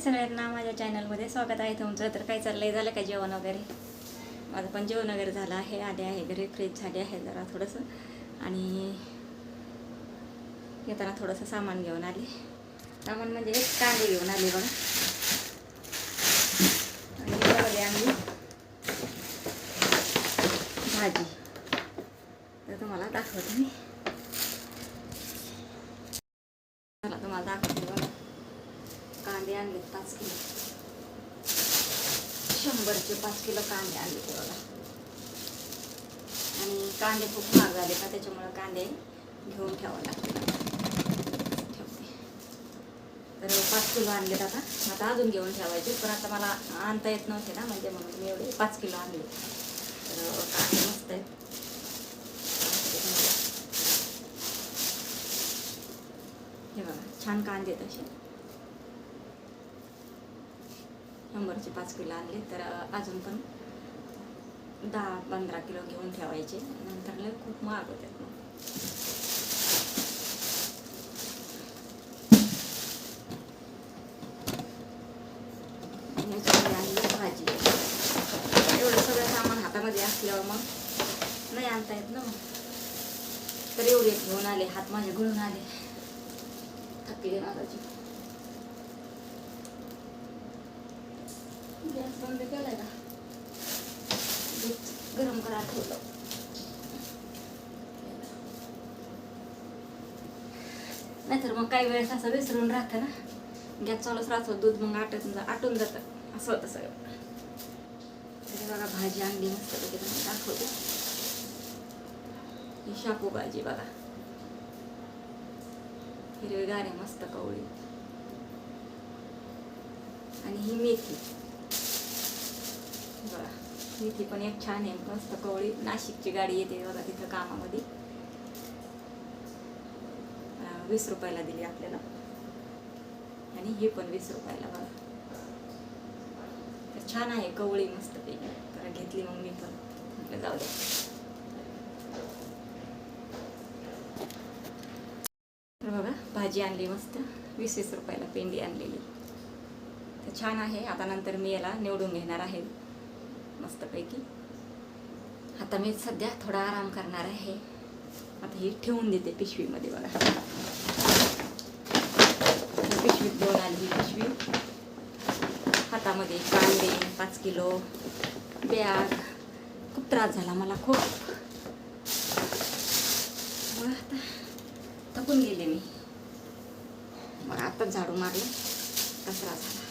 सगळ्यांना माझ्या चॅनलमध्ये स्वागत आहे तुमचं. तर काय चाललंय? झालं काय जेवण वगैरे? माझं पण जेवण वगैरे झालं आहे. आले आहे घरी फ्रेश झाले आहे जरा थोडंसं. आणि येताना थोडंसं सामान घेऊन आले. सामान म्हणजे कांदे घेऊन आले बघा. आणि बघले आम्ही भाजी. तर तुम्हाला दाखवते मी चला तुम्हाला दाखवते बघा कांदे आणले पाच किलो शंभरचे पाच किलो कांदे आणले ते बघा. आणि कांदे खूप महाग झाले का त्याच्यामुळं कांदे घेऊन ठेवावं लागते ठेवते. तर पाच किलो आणले आता. आता अजून घेऊन ठेवायचे पण आता मला आणता येत नव्हते ना म्हणजे म्हणून मी एवढे पाच किलो आणले तर कांदे मस्त आहेत. हे बघा छान कांदे आहेत नंबरचे पाच किलो आणले तर अजून पण दहा पंधरा किलो घेऊन ठेवायचे. नंतर लय खूप महाग होतात मग. आणि भाजी. एवढं सगळं सामान हातामध्ये असल्यावर मग नाही आणता येत ना तर एवढे घेऊन आले हात माझे घुळून आले. थकले माझाची. गॅस बंद केलाय का? दूध गरम करा ठेवलं नाहीतर मग काही वेळेस असं विसरून राहतं ना. गॅस चालूच राहतो दूध मग आटत जा आटून जातं. असं होतं सगळं. तरी बघा भाजी आणली मस्त पैकी तुम्हाला दाखवते. ही शापू भाजी बघा. हिरवी गारे मस्त कवळी. आणि ही मेथी. बघा. इथे पण एक छान आहे मस्त कवळी नाशिकची गाडी येते बघा तिथं कामामध्ये. वीस रुपयाला दिली आपल्याला. आणि ही पण वीस रुपयाला बघा. तर छान आहे कवळी मस्त पैकी. तर घेतली मग मी पण. म्हटलं जाऊ दे. तर बघा भाजी आणली मस्त. वीस वीस रुपयाला पेंडी आणलेली. तर छान आहे. आता नंतर मी याला निवडून घेणार आहे. मस्तपैकी. आता मी सध्या थोडा आराम करणार आहे. आता ही ठेवून देते पिशवीमध्ये बघा. पिशवीत दोन आली ही पिशवी. हातामध्ये कांदे पाच किलो बॅग. खूप त्रास झाला मला खूप. मग आता थकून गेले मी. मग आताच झाडू मारलं. कचरा झाला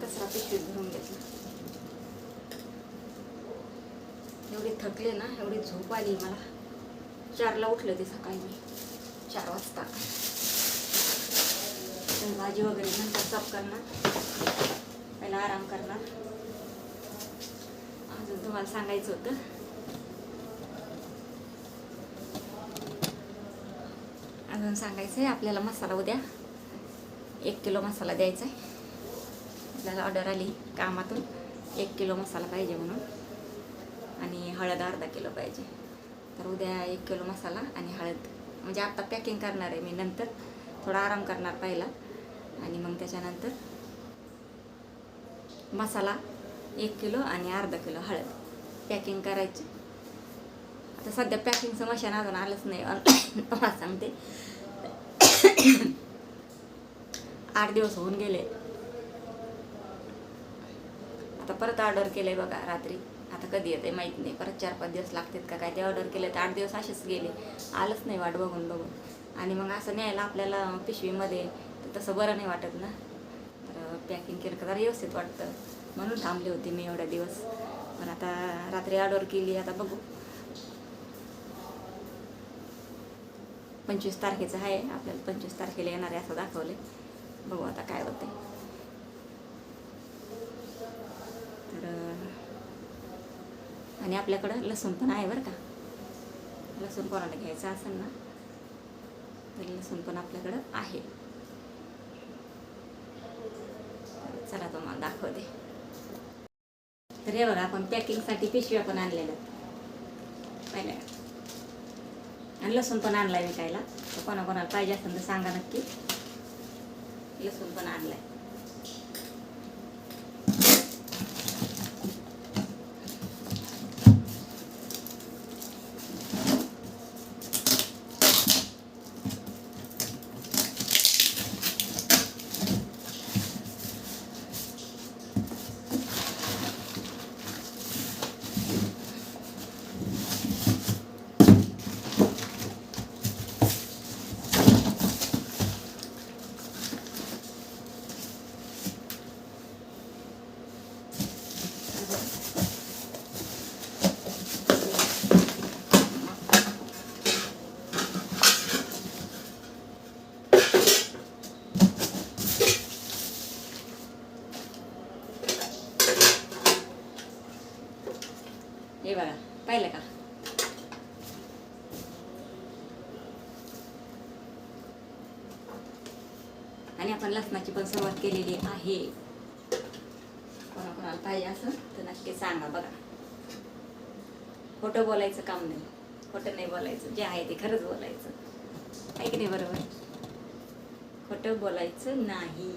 कचरा पिशवीत भरून घेतला एवढी थकले ना एवढी झोप आली मला. चारला उठले ते सकाळी मी. चार वाजता. भाजी वगैरे नंतर साफ करणार. पहिला आराम करणार. अजून तुम्हाला सांगायचं होतं. अजून सांगायचं आहे आपल्याला मसाला उद्या. एक किलो मसाला द्यायचा आहे आपल्याला ऑर्डर आली कामातून. एक किलो मसाला पाहिजे म्हणून. आणि हळद अर्धा किलो पाहिजे. तर उद्या एक किलो मसाला आणि हळद. म्हणजे आत्ता पॅकिंग करणार आहे मी. नंतर थोडा आराम करणार पहिला. आणि मग त्याच्यानंतर मसाला एक किलो आणि अर्धा किलो हळद. पॅकिंग करायची. आता सध्या पॅकिंगचं मशीन अजून आलंच नाही. तुम्हाला सांगते. आठ दिवस होऊन गेले. आता परत ऑर्डर केले बघा रात्री. आता कधी येते माहीत नाही. परत चार पाच दिवस लागतात का काय? ते ऑर्डर केले तर आठ दिवस असेच गेले. आलंच नाही वाट बघून बघून. आणि मग असं न्यायला आपल्याला पिशवीमध्ये तर तसं बरं नाही वाटत ना. तर पॅकिंग केलं का जरा व्यवस्थित वाटतं. म्हणून थांबले होते मी एवढ्या दिवस. पण आता रात्री ऑर्डर केली आता बघू. पंचवीस तारखेचं आहे. आपल्याला पंचवीस तारखेला येणार आहे असं दाखवले बघू आता काय होते तर आणि आपल्याकडं लसूण पण आहे बरं का. लसूण कोणाला घ्यायचं असेल ना तर लसूण पण आपल्याकडं आहे. चला तुम्हाला दाखवते. तर हे बघा आपण पॅकिंगसाठी पिशव्या पण आणलेल्या पहिल्या आणि लसूण पण आणलाय विकायला. तर कोणाकोणाला पाहिजे असेल तर सांगा नक्की. लसूण पण आणलाय. हे बघा पाहिलं का? आणि आपण लसणाची पण सुरुवात केलेली आहे. कोणाकोणाला पाहिजे असं तर नक्की सांगा बघा. खोटं बोलायचं काम नाही. खोटं नाही बोलायचं. जे आहे ते खरंच बोलायचं. आहे की नाही बरोबर? खोटं बोलायचं नाही.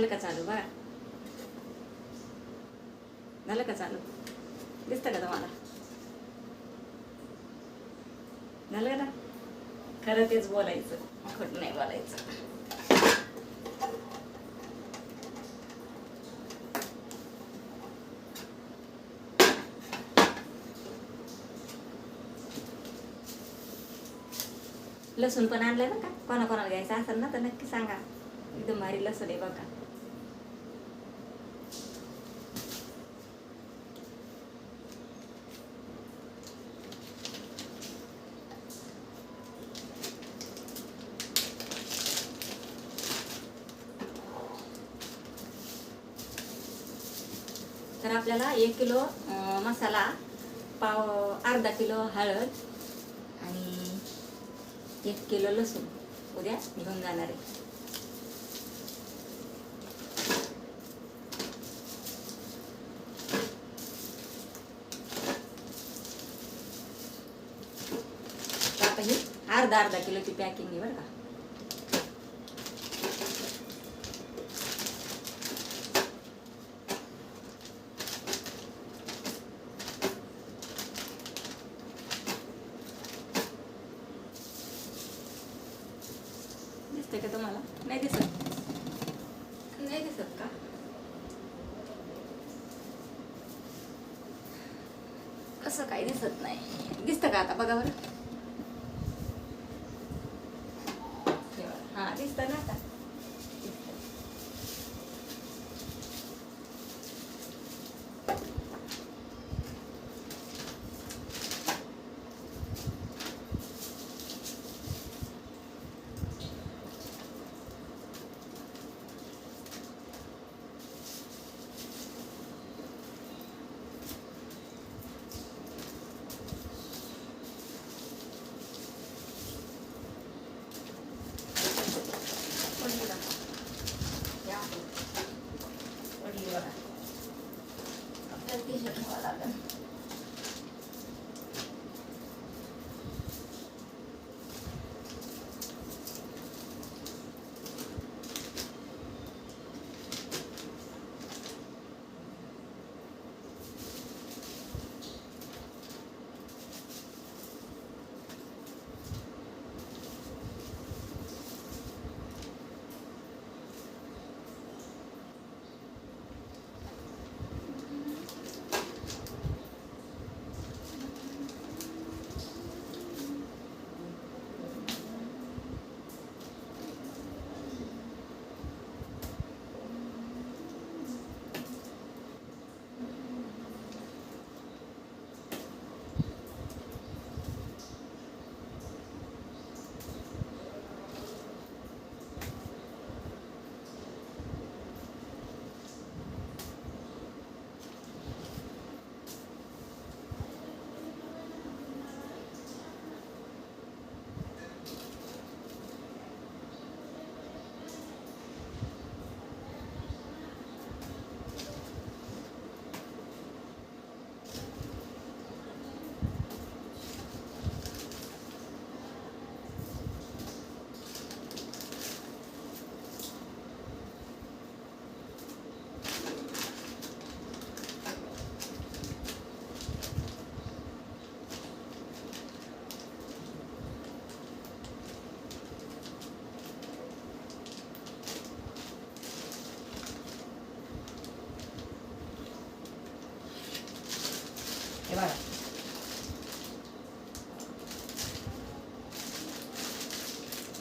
झालं का चालू बघा. झालं का चालू. दिसतं का तुम्हाला? झालं ना? खरं तेच बोलायचं. खोट नाही बोलायचं. लसूण पण आणलंय ना का? कोणाकोणाला घ्यायचं असेल ना तर नक्की सांगा. एकदम भारी लसूण आहे बघा. तर आपल्याला एक किलो मसाला पाव अर्धा किलो हळद आणि एक किलो लसूण. उद्या घेऊन जाणार आहे. तर अर्धा अर्धा किलोची पॅकिंग आहे बरं का. दिसतंय का तुम्हाला? नाही दिसत. नाही दिसत का? कसं काही दिसत नाही. दिसतं का आता? बघा बरं.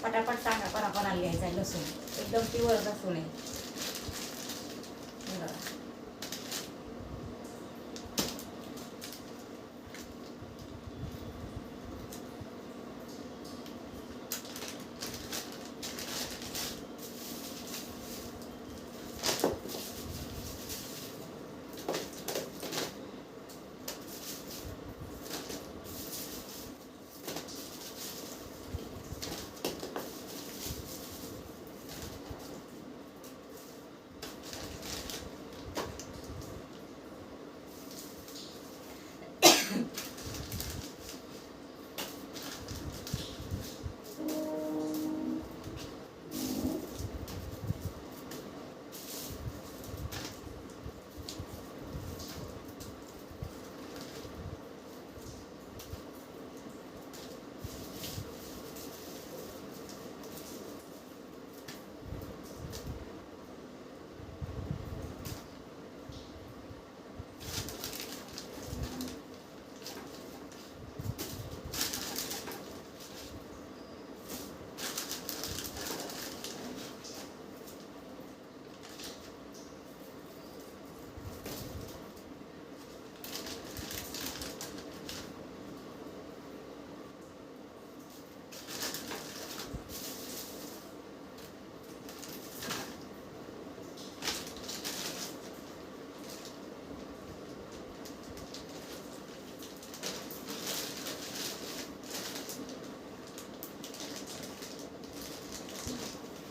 पटापट सांगा कोणा कोणाला घ्यायचा आहे लसूण. एकदम प्युअर लसूण आहे हे बघा.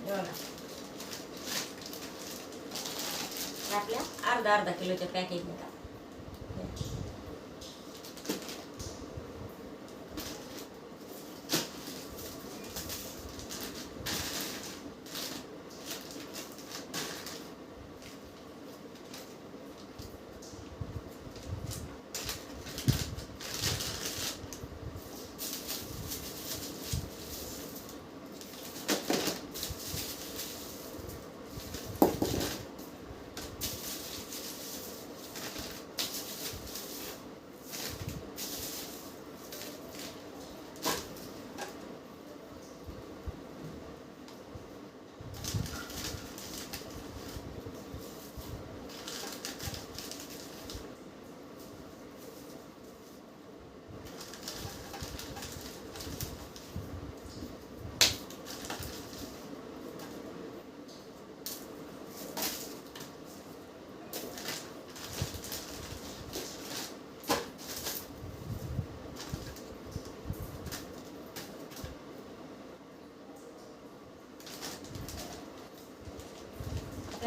हे बघा. हे आपल्या अर्धा अर्धा किलोच्या पॅकेज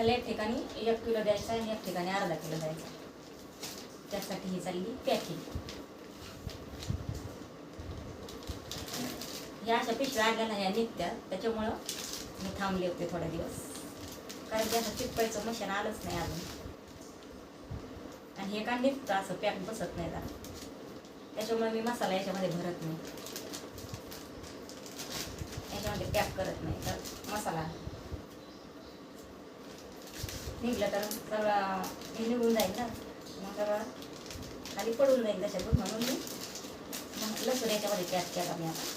येतात एक ठिकाणी एक किलो द्यायचा आणि एक ठिकाणी अर्धा किलो द्यायचा त्यासाठी ही चालली पॅकिंग ह्या अशा पिशव्या आणल्या ह्या निघत्या. त्याच्यामुळं मी थांबले होते थोडे दिवस. कारण की असं चिटपायचं मशीन आलंच नाही अजून. आणि हे का निघतं असं पॅक बसत नाही जरा त्याच्यामुळे मी मसाला याच्यामध्ये भरत नाही. याच्यामध्ये पॅक करत नाही. तर मसाला. निघलं तर सगळं हे निघून जाईल ना. मग सगळं खाली पडून जाईल त्याच्यातून म्हणून मी मग लसूण याच्यामध्ये पॅक केला मी आता.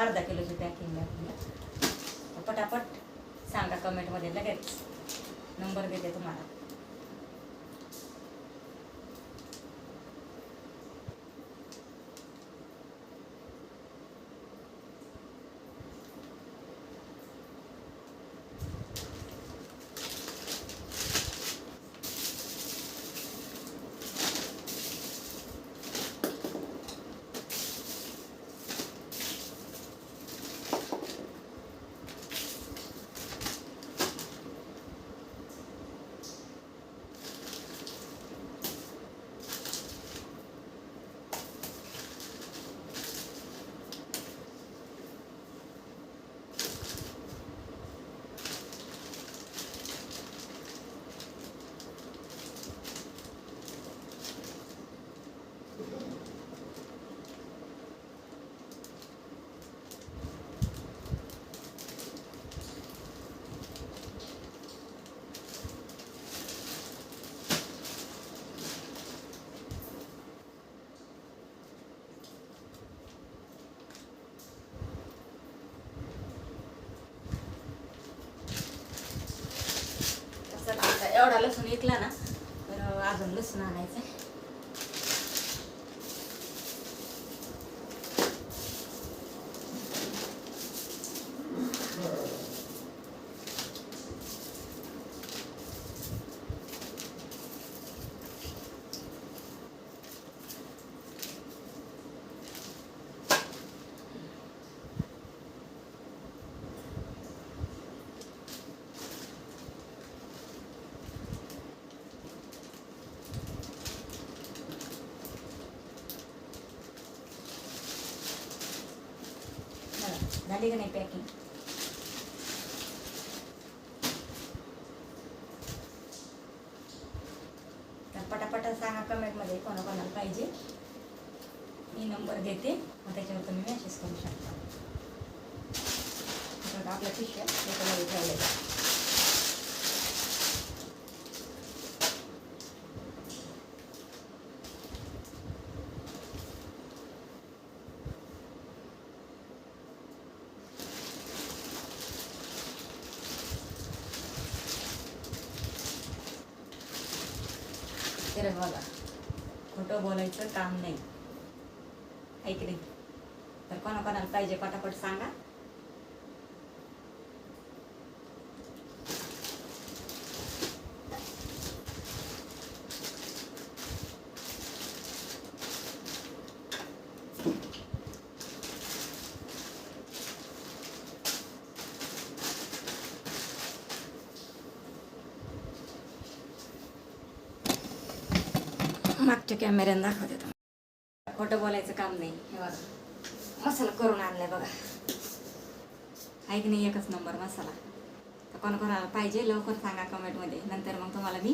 अर्धा किलोची पॅकिंग आपली. पटापट सांगा कमेंटमध्ये लगेच. नंबर देते तुम्हाला. लसूण विकला ना तर अजून लसूण आणायचं आहे बघा, झाली का नाही पॅकिंग तर पटापट सांगा कमेंटमध्ये कोणाकोणाला पाहिजे. मी नंबर देते मग त्याच्यावर तुम्ही मेसेज करू शकता. बघा, आपल्या पिशव्या त्याच्यामध्ये ठेवलेल्या आहे बघा. खोटं बोलायचं काम नाही. ऐक नाही? तर कोणाकोणाला पाहिजे पटापट सांगा. मागच्या कॅमेऱ्यानं दाखवते तुम्हाला खोटं बोलायचं काम नाही. हे बघा. मसाला करून आणलाय बघा. ऐक नाही एकच नंबर मसाला. तर कोण कोणाला पाहिजे लवकर सांगा कमेंटमध्ये नंतर मग तुम्हाला मी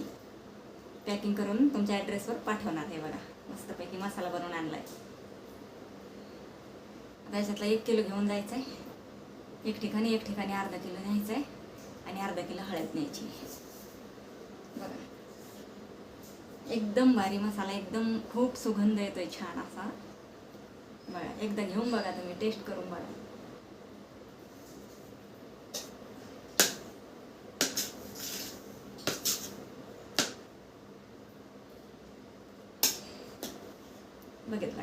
पॅकिंग करून तुमच्या ॲड्रेसवर पाठवणार हे बघा. मस्तपैकी मसाला बनवून आणलाय. आता याच्यातला एक किलो घेऊन जायचं आहे एक ठिकाणी एक ठिकाणी अर्धा किलो न्यायचं आहे आणि अर्धा किलो हळद न्यायची बघा एकदम भारी मसाला एकदम खूप सुगंध येतो आहे छान असा. बघा एकदा घेऊन बघा तुम्ही टेस्ट करून बघा. बघितलं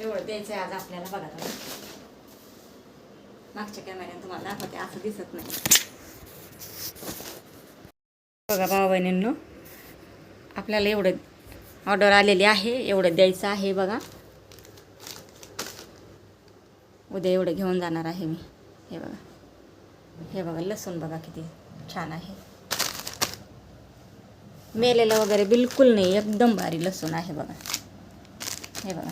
एवढं द्यायचं आहे आज आपल्याला बघा तुम्ही. मागच्या कॅमेऱ्याने तुम्हाला दाखवते असं दिसत नाही. बघा भाऊ बहिणींनो आपल्याला एवढं ऑर्डर आलेली आहे एवढं द्यायचं आहे बघा. उद्या एवढं घेऊन जाणार आहे मी. हे बघा. हे बघा लसूण बघा किती छान आहे. मेलेलं वगैरे बिलकुल नाही एकदम भारी लसूण आहे बघा. हे बघा.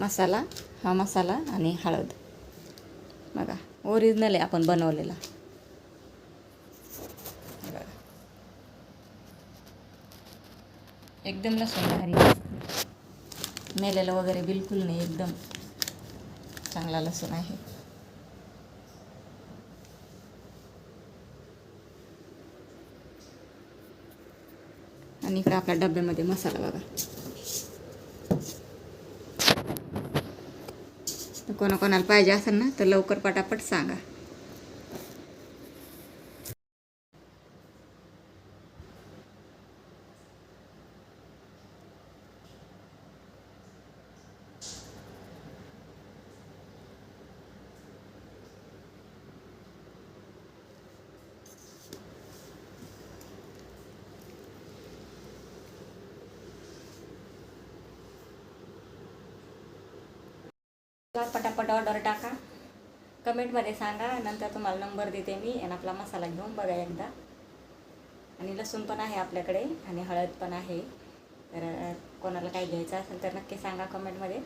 मसाला हा मसाला आणि हळद. बघा ओरिजिनल आहे आपण बनवलेला. बघा. एकदम लसूण भारी. मेलेलं वगैरे बिलकुल नाही एकदम चांगला लसूण आहे. आणि इकडे आपल्या डब्यामध्ये मसाला बघा. कोणाकोणाला पाहिजे असेल ना तर लवकर पटापट सांगा. तर पटापट ऑर्डर टाका. कमेंटमध्ये सांगा नंतर तुम्हाला नंबर देते मी आणि आपला मसाला घेऊन बघा एकदा. आणि लसूण पण आहे आपल्याकडे आणि हळद पण आहे. तर कोणाला काय घ्यायचं असेल तर नक्की सांगा कमेंटमध्ये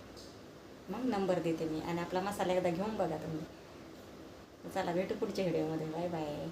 मग नंबर देते मी आणि आपला मसाला एकदा घेऊन बघा तुम्ही. चला भेटू पुढच्या व्हिडिओमध्ये बाय बाय